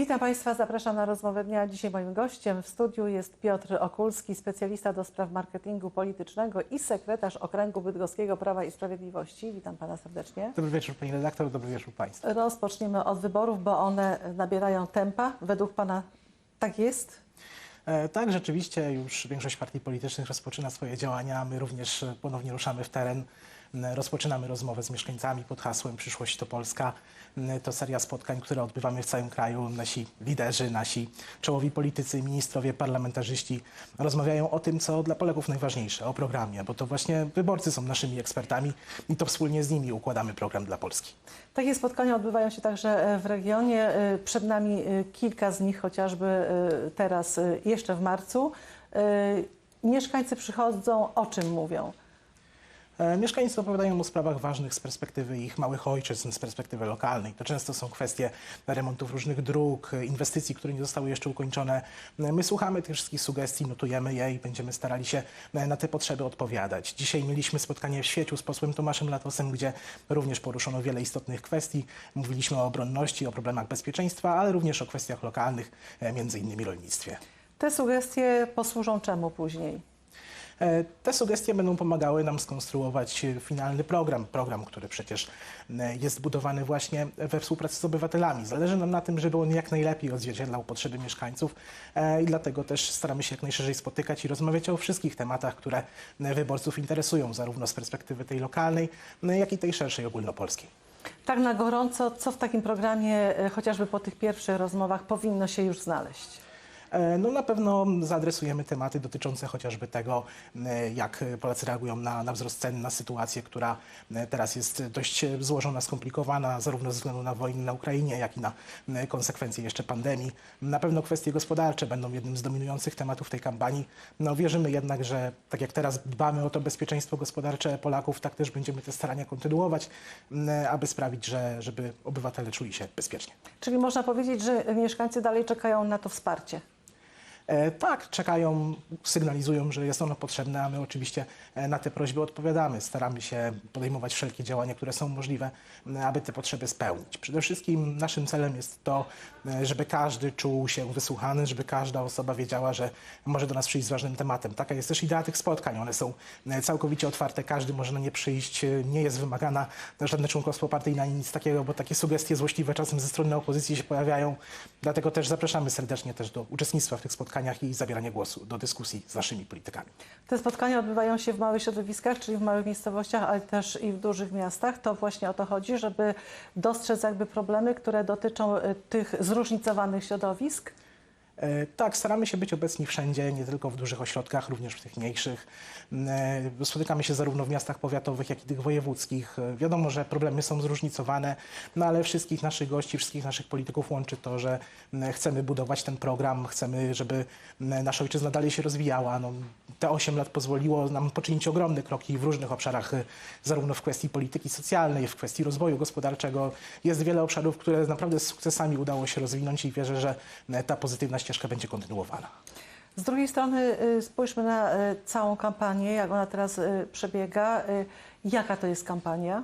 Witam Państwa, zapraszam na rozmowę dnia. Dzisiaj moim gościem w studiu jest Piotr Okulski, specjalista do spraw marketingu politycznego i sekretarz Okręgu Bydgoskiego Prawa i Sprawiedliwości. Witam Pana serdecznie. Dobry wieczór Pani redaktor, dobry wieczór Państwu. Rozpoczniemy od wyborów, bo one nabierają tempa. Według Pana tak jest? E, tak, rzeczywiście już większość partii politycznych rozpoczyna swoje działania. My również ponownie ruszamy w teren. Rozpoczynamy rozmowę z mieszkańcami pod hasłem Przyszłość to Polska. To seria spotkań, które odbywamy w całym kraju. Nasi liderzy, nasi czołowi politycy, ministrowie, parlamentarzyści rozmawiają o tym, co dla Polaków najważniejsze, o programie, bo to właśnie wyborcy są naszymi ekspertami i to wspólnie z nimi układamy program dla Polski. Takie spotkania odbywają się także e, w regionie. E, Przed nami e, kilka z nich, chociażby teraz, jeszcze w marcu. Mieszkańcy przychodzą, o czym mówią? E, Mieszkańcy opowiadają o sprawach ważnych z perspektywy ich małych ojczyzn, z perspektywy lokalnej. To często są kwestie remontów różnych dróg, inwestycji, które nie zostały jeszcze ukończone. E, My słuchamy tych wszystkich sugestii, notujemy je i będziemy starali się e, na te potrzeby odpowiadać. Dzisiaj mieliśmy spotkanie w Świeciu z posłem Tomaszem Latosem, gdzie również poruszono wiele istotnych kwestii. Mówiliśmy o obronności, o problemach bezpieczeństwa, ale również o kwestiach lokalnych, między innymi rolnictwie. Te sugestie posłużą czemu później? E, Te sugestie będą pomagały nam skonstruować finalny program, program, który przecież e, jest budowany właśnie we współpracy z obywatelami. Zależy nam na tym, żeby on jak najlepiej odzwierciedlał potrzeby mieszkańców e, i dlatego też staramy się jak najszerzej spotykać i rozmawiać o wszystkich tematach, które wyborców interesują, zarówno z perspektywy tej lokalnej, no, jak i tej szerszej ogólnopolskiej. Tak na gorąco, co w takim programie, chociażby po tych pierwszych rozmowach, powinno się już znaleźć? E, No na pewno zaadresujemy tematy dotyczące chociażby tego, e, jak Polacy reagują na, na wzrost cen, na sytuację, która e, teraz jest dość złożona, skomplikowana, zarówno ze względu na wojnę na Ukrainie, jak i na konsekwencje jeszcze pandemii. Na pewno kwestie gospodarcze będą jednym z dominujących tematów tej kampanii. No wierzymy jednak, że tak jak teraz dbamy o to bezpieczeństwo gospodarcze Polaków, tak też będziemy te starania kontynuować, aby sprawić, że, żeby obywatele czuli się bezpiecznie. Czyli można powiedzieć, że mieszkańcy dalej czekają na to wsparcie. E, Tak, czekają, sygnalizują, że jest ono potrzebne, a my oczywiście e, na te prośby odpowiadamy. Staramy się podejmować wszelkie działania, które są możliwe, m, aby te potrzeby spełnić. Przede wszystkim naszym celem jest to, e, żeby każdy czuł się wysłuchany, żeby każda osoba wiedziała, że może do nas przyjść z ważnym tematem. Taka jest też idea tych spotkań. One są e, całkowicie otwarte, każdy może na nie przyjść, e, nie jest wymagana żadne członkostwo partyjne ani nic takiego, bo takie sugestie złośliwe czasem ze strony opozycji się pojawiają. Dlatego też zapraszamy serdecznie też do uczestnictwa w tych spotkaniach i zabierania głosu, do dyskusji z naszymi politykami. Te spotkania odbywają się w małych środowiskach, czyli w małych miejscowościach, ale też i w dużych miastach. To właśnie o to chodzi, żeby dostrzec jakby problemy, które dotyczą e, tych zróżnicowanych środowisk. E, Tak, staramy się być obecni wszędzie, nie tylko w dużych ośrodkach, również w tych mniejszych. E, Spotykamy się zarówno w miastach powiatowych, jak i tych wojewódzkich. E, Wiadomo, że problemy są zróżnicowane, no ale wszystkich naszych gości, wszystkich naszych polityków łączy to, że chcemy budować ten program, chcemy, żeby nasza ojczyzna dalej się rozwijała. No, te 8 lat pozwoliło nam poczynić ogromne kroki w różnych obszarach, e, zarówno w kwestii polityki socjalnej, w kwestii rozwoju gospodarczego. Jest wiele obszarów, które naprawdę z sukcesami udało się rozwinąć i wierzę, że e, ta pozytywna ścieżka będzie kontynuowana. Z drugiej strony y, spójrzmy na y, całą kampanię, jak ona teraz y, przebiega. Y, Jaka to jest kampania?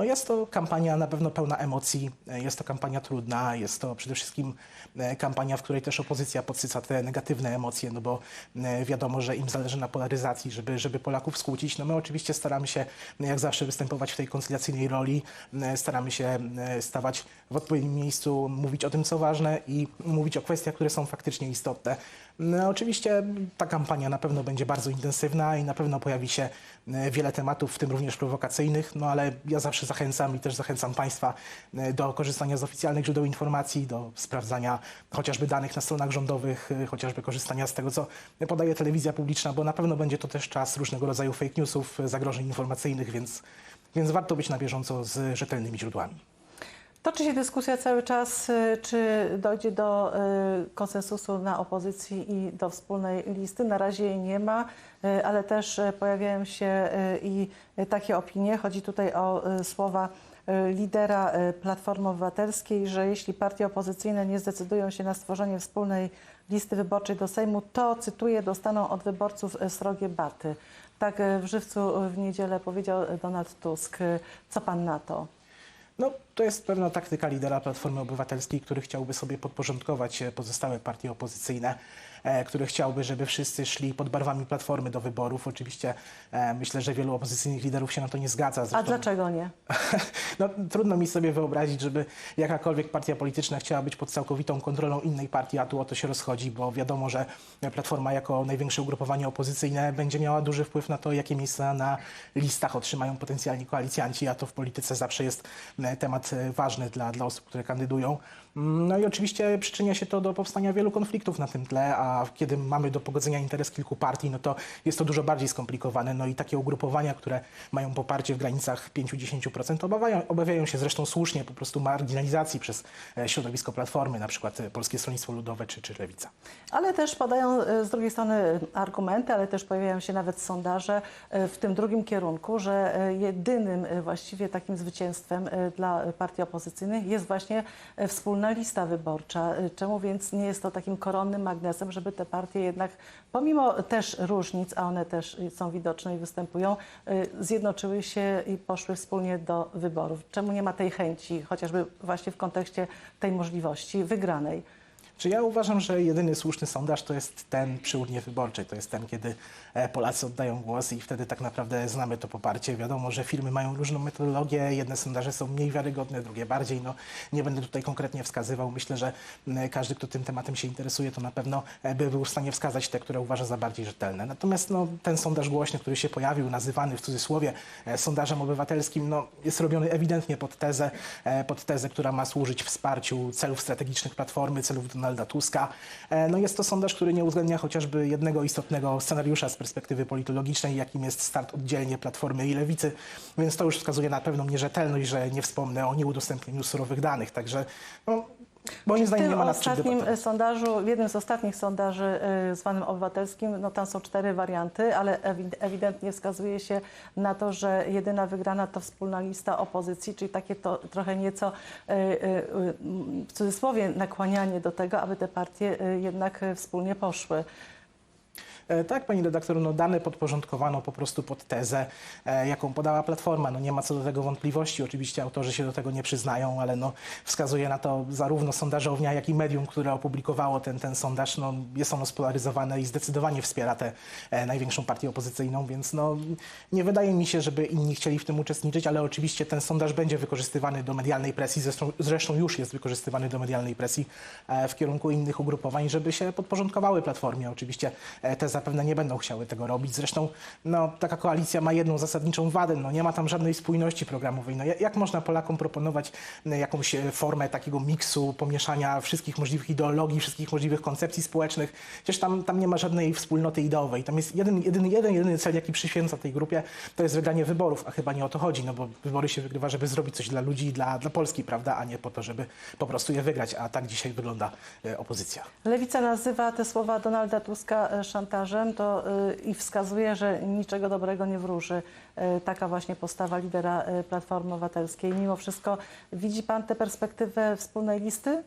No jest to kampania na pewno pełna emocji, e, jest to kampania trudna, jest to przede wszystkim e, kampania, w której też opozycja podsyca te negatywne emocje, no bo e, wiadomo, że im zależy na polaryzacji, żeby, żeby Polaków skłócić. No my oczywiście staramy się jak zawsze występować w tej koncyliacyjnej roli, staramy się stawać w odpowiednim miejscu, mówić o tym, co ważne i mówić o kwestiach, które są faktycznie istotne. No, oczywiście ta kampania na pewno będzie bardzo intensywna i na pewno pojawi się e, wiele tematów, w tym również prowokacyjnych, no ale ja zawsze zachęcam i też zachęcam Państwa e, do korzystania z oficjalnych źródeł informacji, do sprawdzania chociażby danych na stronach rządowych, e, chociażby korzystania z tego, co podaje telewizja publiczna, bo na pewno będzie to też czas różnego rodzaju fake newsów, zagrożeń informacyjnych, więc, więc warto być na bieżąco z rzetelnymi źródłami. Toczy się dyskusja cały czas, y, czy dojdzie do y, konsensusu na opozycji i do wspólnej listy. Na razie jej nie ma, y, ale też pojawiają się i takie opinie. Chodzi tutaj o słowa lidera Platformy Obywatelskiej, że jeśli partie opozycyjne nie zdecydują się na stworzenie wspólnej listy wyborczej do Sejmu, to, cytuję, dostaną od wyborców srogie baty. Tak w Żywcu w niedzielę powiedział Donald Tusk. Co pan na to? No, to jest pewna taktyka lidera Platformy Obywatelskiej, który chciałby sobie podporządkować e, pozostałe partie opozycyjne, który chciałby, żeby wszyscy szli pod barwami Platformy do wyborów. Oczywiście e, myślę, że wielu opozycyjnych liderów się na to nie zgadza. A Zresztą- dlaczego nie? no, trudno mi sobie wyobrazić, żeby jakakolwiek partia polityczna chciała być pod całkowitą kontrolą innej partii, a tu o to się rozchodzi, bo wiadomo, że Platforma jako największe ugrupowanie opozycyjne będzie miała duży wpływ na to, jakie miejsca na listach otrzymają potencjalni koalicjanci, a to w polityce zawsze jest e, temat e, ważny dla, dla osób, które kandydują. No i oczywiście przyczynia się to do powstania wielu konfliktów na tym tle, a kiedy mamy do pogodzenia interes kilku partii, no to jest to dużo bardziej skomplikowane. No i takie ugrupowania, które mają poparcie w granicach 5-10% obawiają, obawiają się zresztą słusznie po prostu marginalizacji przez e, środowisko Platformy, na przykład e, Polskie Stronnictwo Ludowe czy, czy Lewica. Ale też padają e, z drugiej strony argumenty, ale też pojawiają się nawet sondaże w tym drugim kierunku, że jedynym właściwie takim zwycięstwem dla partii opozycyjnych jest właśnie e, wspólna lista wyborcza. E, Czemu więc nie jest to takim koronnym magnesem, żeby te partie jednak, pomimo też różnic, a one też są widoczne i występują, e, zjednoczyły się i poszły wspólnie do wyborów? Czemu nie ma tej chęci, chociażby właśnie w kontekście tej możliwości wygranej? Czy ja uważam, że jedyny słuszny sondaż to jest ten przy urnie wyborczej. To jest ten, kiedy e, Polacy oddają głos i wtedy tak naprawdę znamy to poparcie. Wiadomo, że firmy mają różną metodologię. Jedne sondaże są mniej wiarygodne, drugie bardziej. No, nie będę tutaj konkretnie wskazywał. Myślę, że każdy, kto tym tematem się interesuje, to na pewno e, by był w stanie wskazać te, które uważa za bardziej rzetelne. Natomiast no, ten sondaż głośny, który się pojawił, nazywany w cudzysłowie e, sondażem obywatelskim, no, jest robiony ewidentnie pod tezę, e, pod tezę, która ma służyć wsparciu celów strategicznych Platformy, celów Donalda Tuska. E, No jest to sondaż, który nie uwzględnia chociażby jednego istotnego scenariusza z perspektywy politologicznej, jakim jest start oddzielnie Platformy i Lewicy, więc to już wskazuje na pewną nierzetelność, że nie wspomnę o nieudostępnieniu surowych danych. Także no, moim W zdaniem nie tym ma nad czym ostatnim debatować. sondażu, w jednym z ostatnich sondaży y, zwanym obywatelskim, no tam są cztery warianty, ale ewi- ewidentnie wskazuje się na to, że jedyna wygrana to wspólna lista opozycji, czyli takie to trochę nieco y, w cudzysłowie nakłanianie do tego, aby te partie jednak wspólnie poszły. E, Tak, pani redaktor, no dane podporządkowano po prostu pod tezę, e, jaką podała Platforma. No nie ma co do tego wątpliwości. Oczywiście autorzy się do tego nie przyznają, ale no wskazuje na to zarówno sondażownia, jak i medium, które opublikowało ten, ten sondaż. No jest ono spolaryzowane i zdecydowanie wspiera tę e, największą partię opozycyjną, więc no nie wydaje mi się, żeby inni chcieli w tym uczestniczyć, ale oczywiście ten sondaż będzie wykorzystywany do medialnej presji, zresztą, zresztą już jest wykorzystywany do medialnej presji w kierunku innych ugrupowań, żeby się podporządkowały Platformie. Oczywiście e, te zapewne nie będą chciały tego robić. Zresztą no, taka koalicja ma jedną zasadniczą wadę, no, nie ma tam żadnej spójności programowej. No, jak, można Polakom proponować e, jakąś e, formę takiego miksu, pomieszania wszystkich możliwych ideologii, wszystkich możliwych koncepcji społecznych? Przecież tam, tam nie ma żadnej wspólnoty ideowej. Tam jest jeden, jedyny, jeden, jedyny cel, jaki przyświęca tej grupie, to jest wygranie wyborów, a chyba nie o to chodzi, no bo wybory się wygrywa, żeby zrobić coś dla ludzi i dla, dla Polski, prawda, a nie po to, żeby po prostu je wygrać, a tak dzisiaj wygląda e, opozycja. Lewica nazywa te słowa Donalda Tuska e, szantażem to, y, i wskazuje, że niczego dobrego nie wróży. Y, Taka właśnie postawa lidera y, Platformy Obywatelskiej. Mimo wszystko widzi pan tę perspektywę wspólnej listy?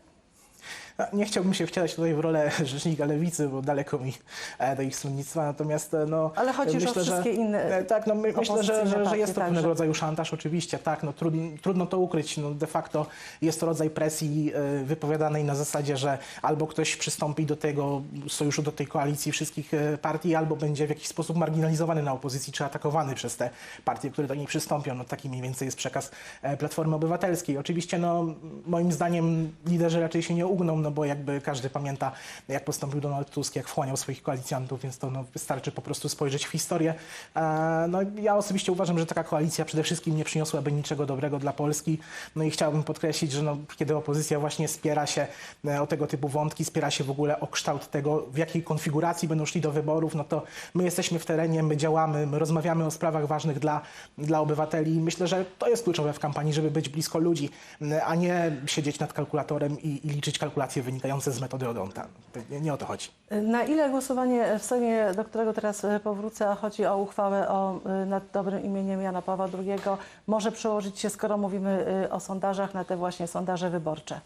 Nie chciałbym się wcielać tutaj w rolę rzecznika lewicy, bo daleko mi e, do ich stronnictwa, natomiast e, no, Ale chodzi już o myślę, że, wszystkie inne e, Tak, no, my, myślę, że, że, że jest to pewnego rodzaju szantaż, oczywiście, tak, no, trudno, trudno to ukryć. No, de facto jest to rodzaj presji wypowiadanej na zasadzie, że albo ktoś przystąpi do tego sojuszu, do tej koalicji wszystkich partii, albo będzie w jakiś sposób marginalizowany na opozycji, czy atakowany przez te partie, które do niej przystąpią. No, taki mniej więcej jest przekaz Platformy Obywatelskiej. Oczywiście, no, moim zdaniem liderzy raczej się nie ugną, no bo jakby każdy pamięta, jak postąpił Donald Tusk, jak wchłaniał swoich koalicjantów, więc to no, wystarczy po prostu spojrzeć w historię. E, No, ja osobiście uważam, że taka koalicja przede wszystkim nie przyniosłaby niczego dobrego dla Polski. No i chciałbym podkreślić, że no, kiedy opozycja właśnie spiera się e, o tego typu wątki, spiera się w ogóle o kształt tego, w jakiej konfiguracji będą szli do wyborów, no to my jesteśmy w terenie, my działamy, my rozmawiamy o sprawach ważnych dla, dla obywateli myślę, że to jest kluczowe w kampanii, żeby być blisko ludzi, m, a nie siedzieć nad kalkulatorem i, i liczyć kalkulacje wynikające z metody Odonta. Nie, nie o to chodzi. Na ile głosowanie w Sejmie, do którego teraz e, powrócę, chodzi o uchwałę o, e, nad dobrym imieniem Jana Pawła II, może przełożyć się, skoro mówimy e, o sondażach, na te właśnie sondaże wyborcze?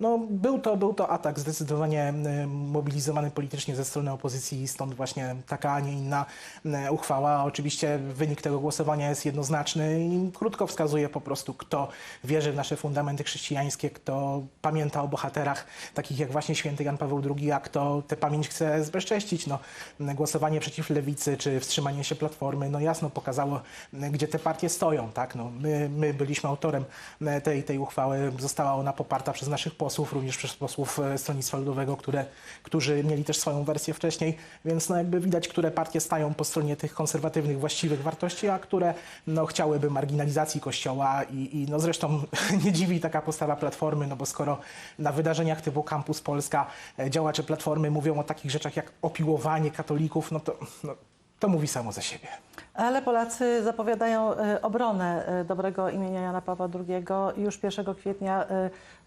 No, był to, był to atak zdecydowanie e, mobilizowany politycznie ze strony opozycji, stąd właśnie taka, a nie inna e, uchwała. Oczywiście wynik tego głosowania jest jednoznaczny i krótko wskazuje po prostu, kto wierzy w nasze fundamenty chrześcijańskie, kto pamięta o bohaterach takich jak właśnie święty Jan Paweł II, a kto tę pamięć chce zbezcześcić. No, głosowanie przeciw lewicy czy wstrzymanie się Platformy no jasno pokazało, gdzie te partie stoją. Tak? No, my, my byliśmy autorem e, tej, tej uchwały. Została ona poparta przez naszych również przez posłów e, Stronnictwa Ludowego, które, którzy mieli też swoją wersję wcześniej, więc no jakby widać, które partie stają po stronie tych konserwatywnych, właściwych wartości, a które no, chciałyby marginalizacji Kościoła i, i no zresztą nie dziwi taka postawa Platformy, no bo skoro na wydarzeniach typu Campus Polska e, działacze Platformy mówią o takich rzeczach jak opiłowanie katolików, no to, no, to mówi samo za siebie. Ale Polacy zapowiadają e, obronę e, dobrego imienia Jana Pawła II. Już 1 kwietnia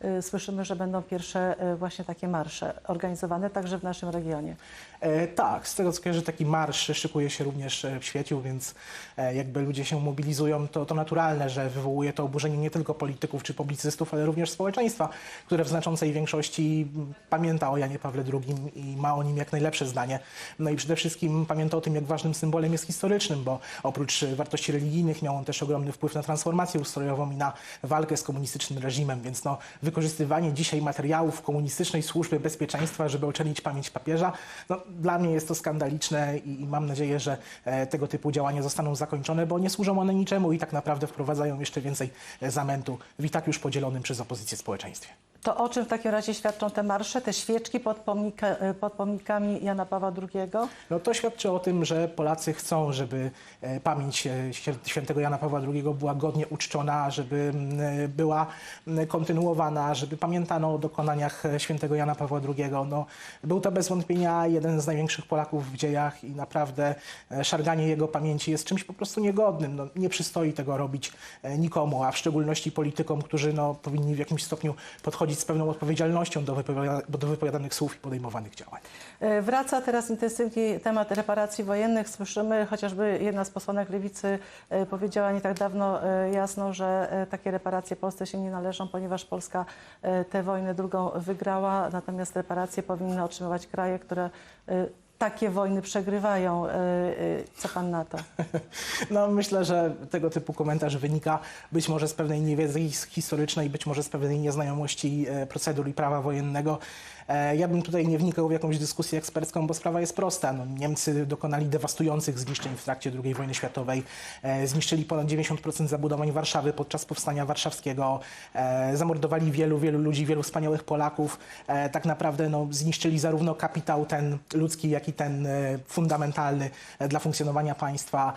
e, słyszymy, że będą pierwsze właśnie takie marsze organizowane także w naszym regionie. E, tak, z tego co kojarzę, taki marsz szykuje się również w świeciu, więc jakby ludzie się mobilizują, to, to naturalne, że wywołuje to oburzenie nie tylko polityków czy publicystów, ale również społeczeństwa, które w znaczącej większości m, pamięta o Janie Pawle II i ma o nim jak najlepsze zdanie. No i przede wszystkim pamięta o tym, jak ważnym symbolem jest historycznym, bo oprócz e, wartości religijnych miał on też ogromny wpływ na transformację ustrojową i na walkę z komunistycznym reżimem, więc no, wykorzystywanie dzisiaj materiałów komunistycznej służby bezpieczeństwa, żeby ocalić pamięć papieża, no, dla mnie jest to skandaliczne i, i mam nadzieję, że e, tego typu działania zostaną zakończone, bo nie służą one niczemu i tak naprawdę wprowadzają jeszcze więcej e, zamętu w i tak już podzielonym przez opozycję społeczeństwie. To o czym w takim razie świadczą te marsze, te świeczki pod, pomnika, e, pod pomnikami Jana Pawła II? No to świadczy o tym, że Polacy chcą, żeby e, pamięć e, świę- świętego Jana Pawła II była godnie uczczona, żeby była kontynuowana, żeby pamiętano o dokonaniach świętego Jana Pawła II. No, był to bez wątpienia jeden z największych Polaków w dziejach i naprawdę szarganie jego pamięci jest czymś po prostu niegodnym. No, nie przystoi tego robić nikomu, a w szczególności politykom, którzy no, powinni w jakimś stopniu podchodzić z pewną odpowiedzialnością do, wypowiada- do wypowiadanych słów i podejmowanych działań. E, Wraca teraz intensywnie temat reparacji wojennych. Słyszymy, chociażby jedna z posłanek Lewicy e, powiedziała nie tak dawno e, jasno, że takie reparacje Polsce się nie należą, ponieważ Polska tę wojnę drugą wygrała, natomiast reparacje powinny otrzymywać kraje, które takie wojny przegrywają. E, e, Co pan na to? No, myślę, że tego typu komentarz wynika być może z pewnej niewiedzy his- historycznej, być może z pewnej nieznajomości e, procedur i prawa wojennego. E, Ja bym tutaj nie wnikał w jakąś dyskusję ekspercką, bo sprawa jest prosta. No, Niemcy dokonali dewastujących zniszczeń w trakcie II wojny światowej. E, Zniszczyli ponad 90% zabudowań Warszawy podczas powstania warszawskiego. E, Zamordowali wielu, wielu ludzi, wielu wspaniałych Polaków. Tak naprawdę no, zniszczyli zarówno kapitał ten ludzki, jak i ten fundamentalny dla funkcjonowania państwa.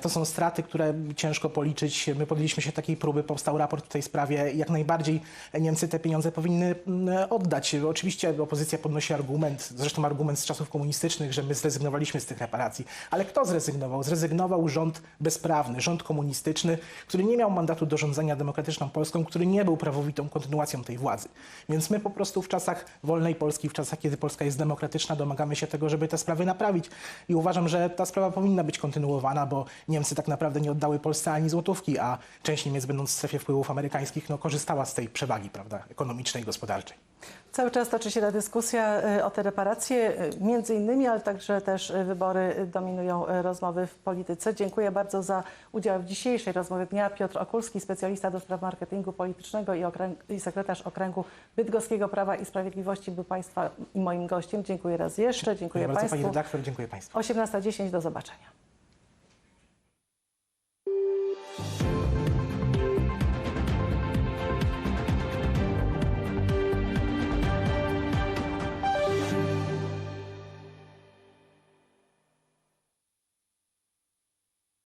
To są straty, które ciężko policzyć. My podjęliśmy się takiej próby, powstał raport w tej sprawie. Jak najbardziej Niemcy te pieniądze powinny mm, oddać. Oczywiście opozycja podnosi argument, zresztą argument z czasów komunistycznych, że my zrezygnowaliśmy z tych reparacji. Ale kto zrezygnował? Zrezygnował rząd bezprawny, rząd komunistyczny, który nie miał mandatu do rządzenia demokratyczną Polską, który nie był prawowitą kontynuacją tej władzy. Więc my po prostu w czasach wolnej Polski, w czasach, kiedy Polska jest demokratyczna, domagamy się tego, żeby te sprawy naprawić. I uważam, że ta sprawa powinna być kontynuowana, bo Niemcy tak naprawdę nie oddały Polsce ani złotówki, a część Niemiec, będąc w strefie wpływów amerykańskich, no, korzystała z tej przewagi prawda, ekonomicznej gospodarczej. Cały czas toczy się ta dyskusja y, o te reparacje, y, między innymi, ale także też y, wybory dominują rozmowy w polityce. Dziękuję bardzo za udział w dzisiejszej rozmowie dnia. Piotr Okulski, specjalista do spraw marketingu politycznego i, okręg, i sekretarz okręgu Bydgoskiego Prawa i Sprawiedliwości był Państwa i moim gościem. Dziękuję raz jeszcze. Dziękuję, bardzo Pani Państwu. redaktor, dziękuję Państwu. 18.10 do zobaczenia.